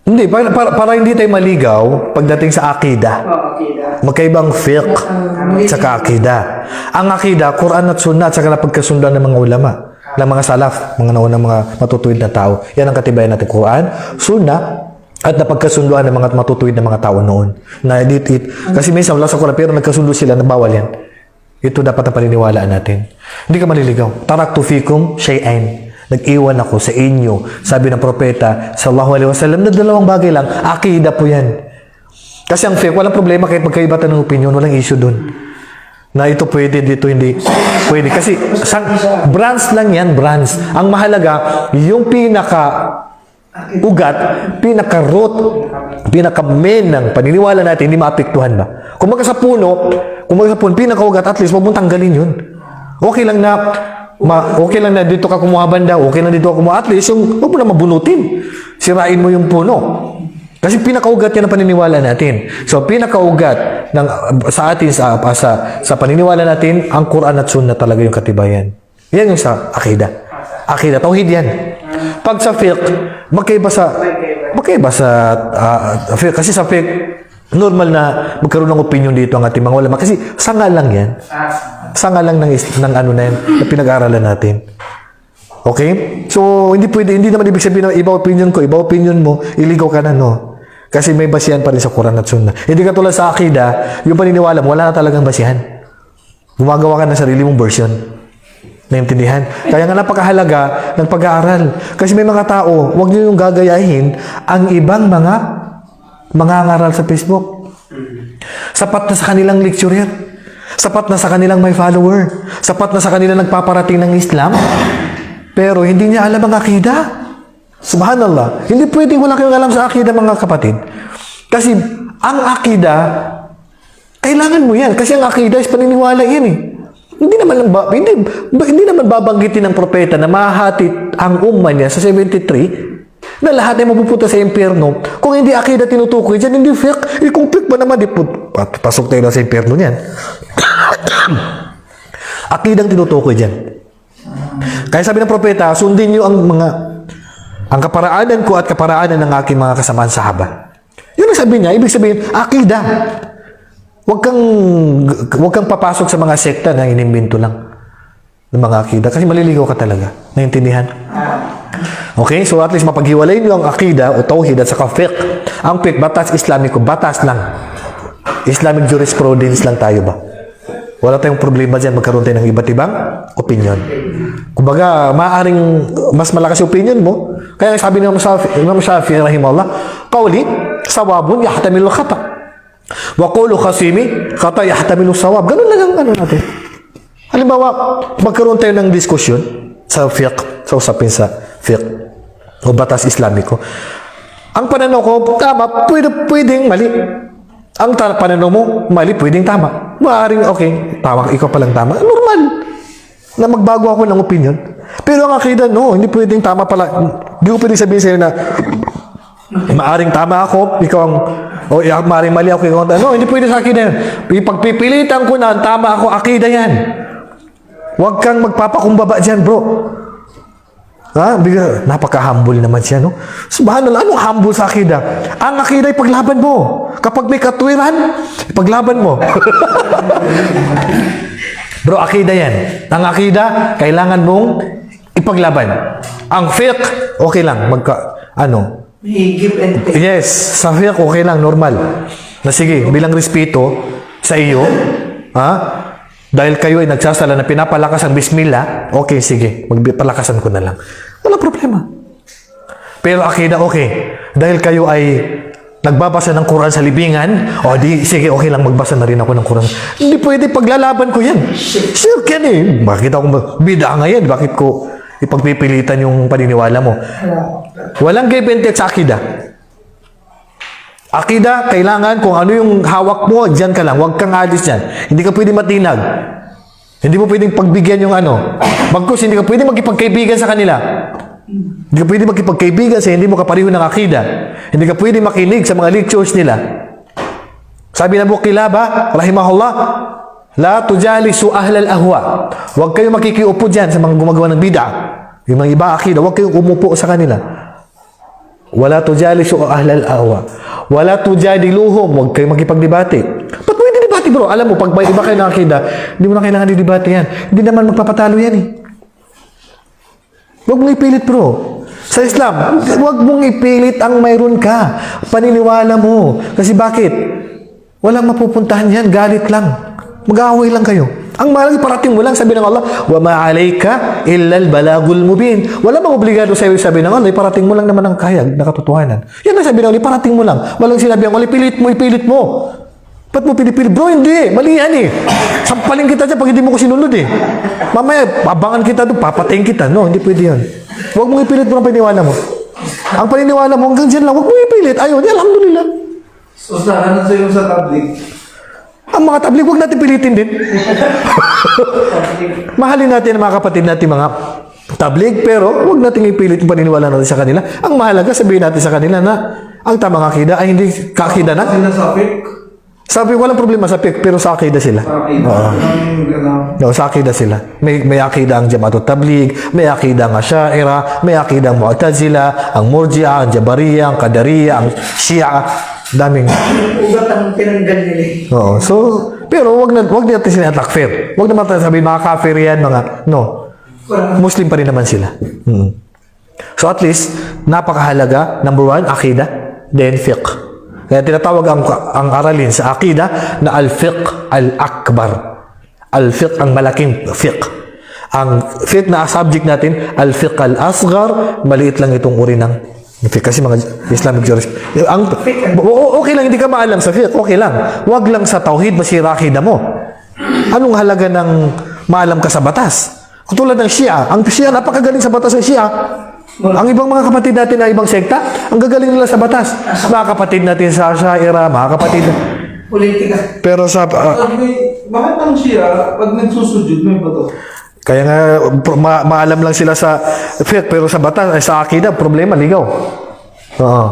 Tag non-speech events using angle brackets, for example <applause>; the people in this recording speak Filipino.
Hindi, para, para, para hindi tayo maligaw pagdating sa akida. Akida. Magkaibang fiqh sa akida. Ang akida, Quran at Sunnah at saka napagkasundan ng mga ulama, ng mga salaf, mga naunang mga matutuwid na tao. Yan ang katibayan natin, Quran, Sunnah, at napagkasunduan ng mga matutuwid na mga tao noon. Na edit it. Kasi minsan wala sa Quran, pero nagkasundo sila na bawal yan. Ito dapat ang paniniwalaan natin. Hindi ka maliligaw. Taraktu fikum shay'ain. Nag-iwan ako sa inyo. Sabi ng propeta, sallallahu alaihi wasallam, na dalawang bagay lang. Akida po yan. Kasi ang fake, walang problema kahit magkaiba ng opinion, walang issue dun. Na ito pwede, dito hindi pwede. Kasi sang, brands lang yan, brands. Ang mahalaga, yung pinaka ugat, pinaka root, pinaka main ng paniniwala natin, hindi maapektuhan ba? Kung magka sa puno, kung magka sa puno, pinaka ugat, at least, wag mong tanggalin yun. Okay lang na, ma, okay lang na dito ka kumuha banda, okay lang dito ka kumuha, at least, yung, wag mo na mabunutin. Sirain mo yung puno. Kasi pinakaugat yan ang paniniwala natin. So, pinakaugat ng, sa atin, sa, sa, sa paniniwala natin, ang Quran at Sunnah talaga yung katibayan. Yan yung sa akida. Akida, tauhid yan. Pag sa fiqh, magkaiba sa, magkaiba sa ah, fiqh. Kasi sa fiqh, normal na magkaroon ng opinion dito ang ating mga ulama. Kasi sanga lang yan. Sanga lang ng, ng ano na yan, na pinag-aaralan natin. Okay? So, hindi pwede, hindi naman ibig sabihin na iba opinion ko, iba opinion mo, iligaw ka na, no? Kasi may basihan pa rin sa Quran at Sunnah. Hindi ka tulad sa akida, yung paniniwala mo, wala na talagang basihan. Gumagawa ka ng sarili mong version. Naintindihan? Kaya nga napakahalaga ng pag-aaral. Kasi may mga tao, huwag niyo yung gagayahin ang ibang mga mangangaral sa Facebook. Sapat na sa kanilang lecture yan. Sapat na sa kanilang may follower. Sapat na sa kanilang nagpaparating ng Islam. Pero hindi niya alam ang akida. Subhanallah. Hindi pwedeng wala kayong alam sa akida mga kapatid. Kasi ang akida, kailangan mo yan. Kasi ang akida is paniniwala yan eh. Hindi naman ba, hindi, hindi naman babanggitin ng propeta na mahahati ang umma niya sa 73 na lahat ay mapupunta sa impyerno. Kung hindi akida tinutukoy dyan, hindi fiqh. Eh, kung fiqh ba naman, di, pat- pasok tayo na sa impyerno niyan. <coughs> Akidang tinutukoy dyan. Kaya sabi ng propeta, sundin niyo ang mga ang kaparaanan ko at kaparaanan ng aking mga kasamahan sahaba. Yun ang sabi niya, ibig sabihin, akida. Huwag kang huwag kang papasok sa mga sekta na inimbento lang ng mga akida kasi maliligaw ka talaga. Naintindihan? Okay, so at least mapaghiwalay niyo ang akida o tauhid at saka fiqh. Ang fiqh, batas Islamiko, batas lang. Islamic jurisprudence lang tayo ba? Wala tayong problema dyan, magkaroon tayo ng iba't ibang opinion. Kumbaga, maaaring mas malakas yung opinion mo. Kaya sabi ng Imam Shafi rahimahullah, Qawli, sawabun yahtamilu khata. Wa qulu khasimi, khata yahtamilu sawab. Ganun lang ang ano natin. Halimbawa, magkaroon tayo ng diskusyon sa fiqh, sa usapin sa fiqh o batas islamiko. Ang pananaw ko, tama, pwede, pwedeng mali. Ang pananaw mo, mali, pwedeng tama. Maaring, okay, tama, ikaw palang tama. Normal na magbago ako ng opinion. Pero ang akida, no, hindi pwedeng tama pala. Hindi ko pwedeng sabihin sa'yo na maaring tama ako, ikaw ang, o oh, maaring mali ako, ikaw ang, no, hindi pwede sa akida yan. Ipagpipilitan ko na, tama ako, akida yan. Huwag kang magpapakumbaba dyan, bro. Ha? Bigla, napaka-humble naman siya, no? Subhanallah, anong humble sa akida? Ang akida ay paglaban mo. Kapag may katwiran, paglaban mo. <laughs> Bro, akida yan. Ang akida, kailangan mong ipaglaban. Ang fiqh, okay lang. Magka, ano? Give and take. Yes, sa fiqh, okay lang, normal. Na sige, bilang respeto sa iyo, ha? Dahil kayo ay nagsasala na pinapalakas ang bismillah, okay, sige, magpalakasan ko na lang. Wala problema. Pero akida, okay. Dahil kayo ay nagbabasa ng Quran sa libingan, o di, sige, okay lang, magbasa na rin ako ng Quran. Hindi pwede, paglalaban ko yan. Sure yan eh. Bakit ako, bida nga yan, bakit ko ipagpipilitan yung paniniwala mo? Walang give and take sa akida. Akida, kailangan kung ano yung hawak mo, dyan ka lang. Huwag kang alis dyan. Hindi ka pwede matinag. Hindi mo pwedeng pagbigyan yung ano. Bagkus, hindi ka pwede magkipagkaibigan sa kanila. Hindi ka pwede magkipagkaibigan sa hindi mo kapareho ng akida. Hindi ka pwede makinig sa mga lectures nila. Sabi na Bukilaba, rahimahullah, La tujalisu ahlal ahwa. Huwag kayong makikiupo dyan sa mga gumagawa ng bid'a. Yung mga iba akida, huwag kayong umupo sa kanila. Wala tujalisu ahlal awa. Wala tujadiluhum. Huwag kayo makipagdebate. Ba't mo hindi debate bro? Alam mo, pag may iba kayo nakakida, hindi mo na kailangan didebate yan. Hindi naman magpapatalo yan eh. Huwag mong ipilit bro. Sa Islam, huwag mong ipilit ang mayroon ka. Paniniwala mo. Kasi bakit? Walang mapupuntahan yan. Galit lang. Mag-aaway lang kayo. Ang mahalaga parating mo lang, sabi ng Allah, wa ma'alayka illa al-balagul mubin. Wala bang obligado sa iyo sabi ng Allah, iparating mo lang naman ang kayag na katotohanan. Yan ang sabi ng Allah, iparating mo lang. Walang sinabi ang Allah, pilit mo, ipilit mo. Ba't mo pinipilit? Bro, hindi. Mali yan eh. Sampalin kita dyan pag hindi mo ko sinunod eh. Mamaya, abangan kita doon, papatayin kita. No, hindi pwede yun. Huwag mong ipilit mo ang paniniwala mo. Ang paniniwala mo, hanggang dyan lang, huwag mong ipilit. Ayun, alhamdulillah. Ustaz, ano sa'yo sa tablik? Ang mga tablig, huwag natin pilitin din. <laughs> Mahalin natin ang mga kapatid natin mga tablig, pero huwag natin ipilit yung paniniwala natin sa kanila. Ang mahalaga, sabihin natin sa kanila na ang tamang akida ay hindi kakida na. Sila sa? Sabi, walang problema sa pik, pero sa akida sila. Oo. Ang gano'n. No, sa akida sila. May, may akida ang Jamaatut Tabligh, may akida ang Asyaira, may akida ang Mu'tazila, ang Murji'a, ang Jabariya, ang Qadariyya, ang Shia. Daming. Ugat ang tinanggal nila eh. Oo. So, pero wag na wag natin sila takfir. Wag naman tayo sabihin mga kafir yan, mga no. Muslim pa rin naman sila. Mm. So at least napakahalaga number one, akida, then fiqh. Kaya tinatawag ang, ang aralin sa akida na al-fiqh al-akbar. Al-fiqh ang malaking fiqh. Ang fiqh na subject natin, al-fiqh al-asghar, maliit lang itong uri ng fiqh. Kasi mga Islamic jurisprudence. Ang, okay lang, hindi ka maalam sa fiqh, okay lang. Huwag lang sa tauhid, masira akida mo. Anong halaga ng maalam ka sa batas? Katulad ng Shia. Ang Shia, napakagaling sa batas ng Shia. Ang ibang mga kapatid natin na ibang sekta, ang gagaling nila sa batas. Mga kapatid natin sa Shaira, mga kapatid. Politika. Pero sa... may, bakit ang siya, pag nagsusujud, may bato? Kaya nga, ma- maalam lang sila sa fiqh, pero sa batas, sa akida, problema, ligaw. Oo.